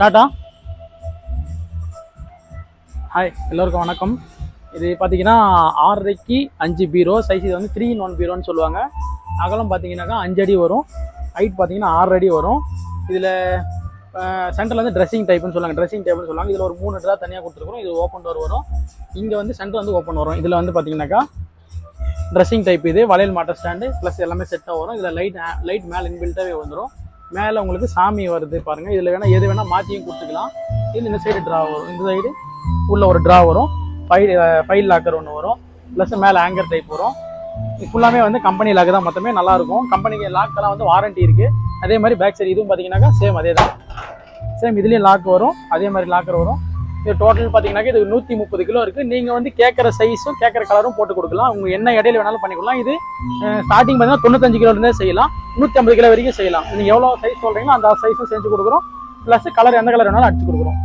Tata hi எல்லோருக்கும் வணக்கம். இது பார்த்தீங்கன்னா ஆறரைக்கு அஞ்சு பீரோ சைஸ் இது வந்து த்ரீ இன் ஒன் பீரோன்னு சொல்லுவாங்க. அகலம் பார்த்தீங்கன்னாக்கா அஞ்சு அடி வரும். ஹைட் பார்த்தீங்கன்னா ஆறு அடி வரும். இதில் சென்டரில் வந்து ட்ரெஸ்ஸிங் டைப்னு சொல்லுவாங்க. ட்ரெஸ்ஸிங் டைப்னு சொல்லுவாங்க. இதில் ஒரு மூணு ட்ரா தனியாக கொடுத்துருக்குறோம். இது ஓப்பன் டோர் வரும். இங்கே வந்து சென்டர் வந்து ஓப்பன் வரும். இதில் வந்து பார்த்தீங்கன்னாக்கா ட்ரெஸ்ஸிங் டைப் இது வளையல் மாட்டர் ஸ்டாண்டு ப்ளஸ் எல்லாமே செட்டாக வரும். இதில் லைட் லைட் மேலே இன்பில்ட்டாகவே வந்துடும் மேலே உங்களுக்கு சாமி வருது பாருங்கள் இதில் வேணால் எது வேணால் மாற்றியும் கொடுத்துக்கலாம். இதில் இந்த சைடு ட்ரா வரும். இந்த சைடு உள்ளே ஒரு ட்ரா வரும். ஃபைல் ஃபைல் லாக்கர் ஒன்று வரும். ப்ளஸ் மேலே ஆங்கர் டைப் வரும். இது ஃபுல்லாமே வந்து கம்பெனி லாக் தான். மொத்தமே நல்லாயிருக்கும் கம்பெனிக்கு லாக்கெல்லாம் வந்து வாரண்டி இருக்குது அதே மாதிரி பேக் சைடு இதுவும் பார்த்தீங்கன்னாக்கா சேம் அதே தான் சேம் இதுலேயும் லாக் வரும். அதே மாதிரி லாக்கர் வரும். இது டோட்டல் பார்த்தீங்கன்னாக்கா இது நூற்றி முப்பது கிலோ இருக்குது நீங்கள் வந்து கேட்குற சைஸும் கேட்குற கலரும் போட்டு கொடுக்கலாம். உங்கள் என்ன இடையில வேணாலும் பண்ணிக்கலாம் இது ஸ்டார்டிங் பார்த்தீங்கன்னா தொண்ணூத்தஞ்சு கிலோலேருந்தே செய்யலாம். நூற்றி ஐம்பது கிலோ வரைக்கும் செய்யலாம். நீங்கள் எவ்வளோ சைஸ் சொல்கிறீங்களோ அந்த சைஸும் செஞ்சு கொடுக்குறோம். ப்ளஸ் கலர் எந்த கலர் வேணாலும் அடிச்சு கொடுக்குறோம்.